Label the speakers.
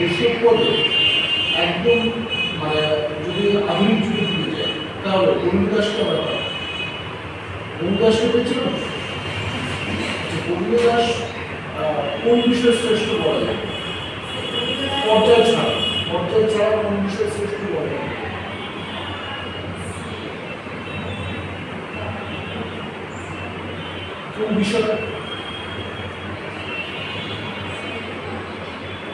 Speaker 1: এইসব পদে একদম মানে যদি আধুনিক যুগে ফিরে যায়, তাহলে পরিবেদাসটা ব্যাপার পরিবেদাসকে পেয়েছিল পরিবেদাস কোন বিষয়ে শ্রেষ্ঠ বলা যায়? পর্যায় ছাড়া পর্যায় ছাড়া কোন বিষয়ে শ্রেষ্ঠ বলা যায়? কোন বিষয়ে?